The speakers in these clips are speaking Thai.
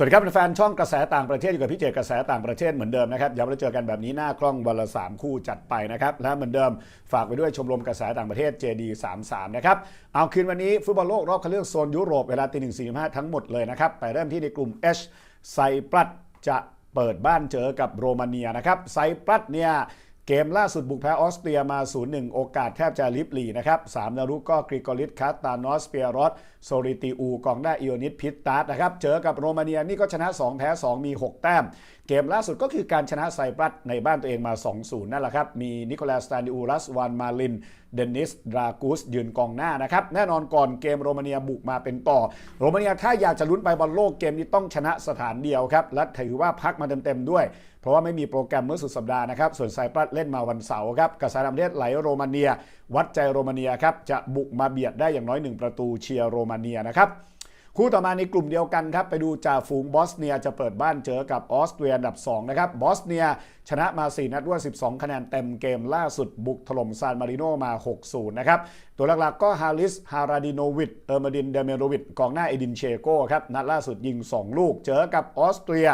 สวัสดีครับแฟนช่องกระแสต่างประเทศอยู่กับพี่เจกระแสต่างประเทศเหมือนเดิมนะครับย้ำเราเจอกันแบบนี้หน้ากล้องวันละ3คู่จัดไปนะครับและเหมือนเดิมฝากไปด้วยชมรมกระแสต่างประเทศ JD 33 นะครับเอาคืนวันนี้ฟุตบอลโลกรอบคัดเลือกโซนยุโรปเวลาตีหนึ่งสี่ห้าทั้งหมดเลยนะครับไปเริ่มที่ในกลุ่ม H ไซปรัสจะเปิดบ้านเจอกับโรมาเนียนะครับไซปรัสเนี่ย เกมล่าสุดบุกแพ้ออสเตรียมา 0-1 โอกาสแทบจะลิบหลีนะครับสามนารุก็กริกอริสคาตานอสเปียรอสโซริติอูกองหน้าอิโอนิสพิตตาร์นะครับเจอกับโรมาเนียนี่ก็ชนะ 2 แพ้ 2 มี 6 แต้ม เกมล่าสุดก็คือการชนะไซปรัสในบ้านตัวเองมา 2-0 นั่นแหละครับ มีนิโคลัสสตานิอูรัสวานมาลิน เดนิส ดรากูส ยืนกองหน้านะครับ แน่นอนก่อนเกมโรมาเนียบุกมาเป็นต่อ โรมาเนียถ้าอยากจะลุ้นไปบอลโลกเกมนี้ต้องชนะสถานเดียวครับและถือว่าพักมาเต็มๆด้วย เพราะว่าไม่มีโปรแกรมเมื่อสุดสัปดาห์นะครับส่วนไซปรัสเล่นมาวันเสาร์ครับกระแสต่างประเทศไหลโรมาเนีย วัดใจโรมาเนียครับจะบุกมาเบียดได้อย่างน้อย 1 ประตูเชียร์โรมาเนียนะครับคู่ต่อมาในกลุ่มเดียวกันครับ ไปดูจ่าฝูงบอสเนียจะเปิดบ้านเจอกับออสเตรียอันดับ 2 นะครับบอสเนียชนะมา 4 นัดรวด12 คะแนนเต็มเกมล่าสุดบุกถล่มซานมาริโนมา 6-0 นะครับ ตัวหลักๆก็ฮาริส ฮาราดิโนวิชเออร์มาดิน เดเมโรวิชกองหน้าเอดินเชโกครับ นัดล่าสุดยิง 2 ลูก เจอกับออสเตรีย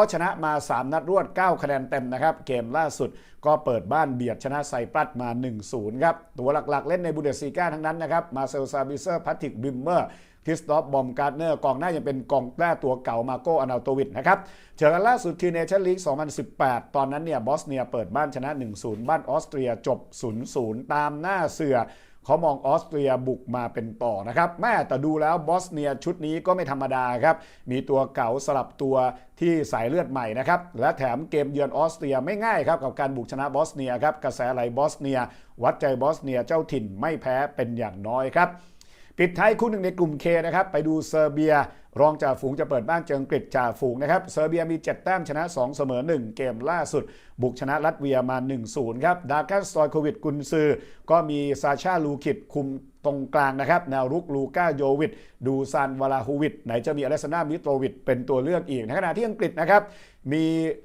ก็ชนะมา 3 นัดรวด 9 คะแนนเต็มนะครับ เกมล่าสุดก็เปิดบ้านเบียดชนะไซปรัสมา 1-0 ครับ ตัวหลักๆ เล่นในบูเดสซีกาทั้งนั้นนะครับ มาเซลซาบิเซอร์พัตติกบิมเมอร์คริสตอฟบอมการ์เนอร์กองหน้ายังเป็นกองหน้าตัวเก่ามาโกอนาโตวิดนะครับเจอกันล่าสุดคือเนชั่นลีก 2018 ตอนนั้นเนี่ยบอสเนียเปิดบ้านชนะ 1-0 บ้านออสเตรียจบ 0-0 ตามหน้าเสือ เขามองออสเตรียบุกมาเป็นต่อนะครับแม่แต่ดูแล้วบอสเนียชุดนี้ก็ไม่ธรรมดาครับ มีตัวเก่าสลับตัวที่สายเลือดใหม่นะครับ และแถมเกมเยือนออสเตรียไม่ง่ายครับกับการบุกชนะบอสเนียครับกระแสไหลบอสเนีย วัดใจบอสเนียเจ้าถิ่นไม่แพ้เป็นอย่างน้อยครับปิดท้ายคู่หนึ่งในกลุ่ม K นะครับไปดูเซอร์เบียรองจ่าฝูงจะเปิดบ้านเจออังกฤษจ่าฝูงนะครับเซอร์เบียมี 7 แต้มชนะ 2 เสมอ 1 เกมล่าสุด บุกชนะรัสเวียมา 1-0 ครับดากัสตอยโควิดกุนซือ ก็มีซาชาลูคิดคุมตรงกลางนะครับ แนวรุกลูก้าโยวิดดูซานวาลาฮูวิดไหนจะมีอเลสซานามิโตรวิดเป็นตัวเลือกอีก ในขณะที่อังกฤษนะครับมี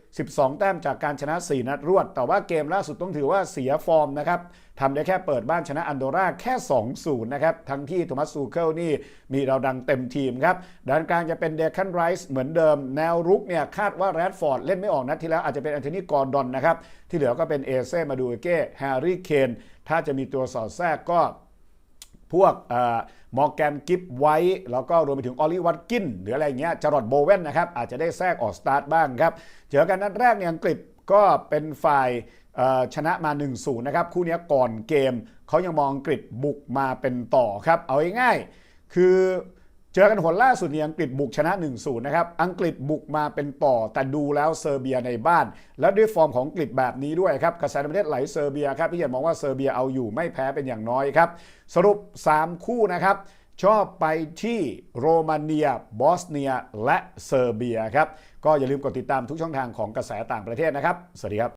12 แต้มจากการชนะ 4 นัดรวด แต่ว่าเกมล่าสุดต้องถือว่าเสียฟอร์มนะครับทำได้แค่เปิดบ้านชนะอันโดราแค่ 2-0 นะครับ ทั้งที่โทมัสซูเคิลนี่มีเราดังเต็มทีมครับดานกลางจะเป็นเดคันไรส์เหมือนเดิม แนวรุกเนี่ยคาดว่าแรดฟอร์ดเล่นไม่ออกนัดที่แล้วอาจจะเป็นแอนโทนีกอร์ดอนนะครับ ที่เหลือก็เป็นเอเซ่มาดูเก้แฮร์รี่เคนถ้าจะมีตัวสอดแทรกก็พวกมอร์แกนกิฟไว้ แล้วก็รวมไปถึงออลลี่วัตกิน หรืออะไรเงี้ยจารอดโบเวนนะครับ อาจจะได้แทรกออกสตาร์ทบ้างครับเจอกันนัดแรกเนี่ยอังกฤษก็เป็นฝ่ายชนะมา 1-0 นะครับ คู่นี้ก่อนเกมเขายังมองอังกฤษบุกมาเป็นต่อครับ เอาง่ายๆคือ เจอกันหนล่าสุดเนี่ยอังกฤษบุกชนะ 1-0 นะครับ อังกฤษบุกมาเป็นต่อ แต่ดูแล้วเซอร์เบียในบ้าน แล้วด้วยฟอร์มของอังกฤษแบบนี้ด้วยครับกระแสในประเทศไหลเซอร์เบียครับพี่เหียนมองว่าเซอร์เบียเอาอยู่ไม่แพ้เป็นอย่างน้อยครับ สรุป 3 คู่นะครับ ชอบไปที่โรมาเนีย บอสเนีย และเซอร์เบียครับ ก็อย่าลืมกดติดตามทุกช่องทางของกระแสต่างประเทศนะครับ สวัสดีครับ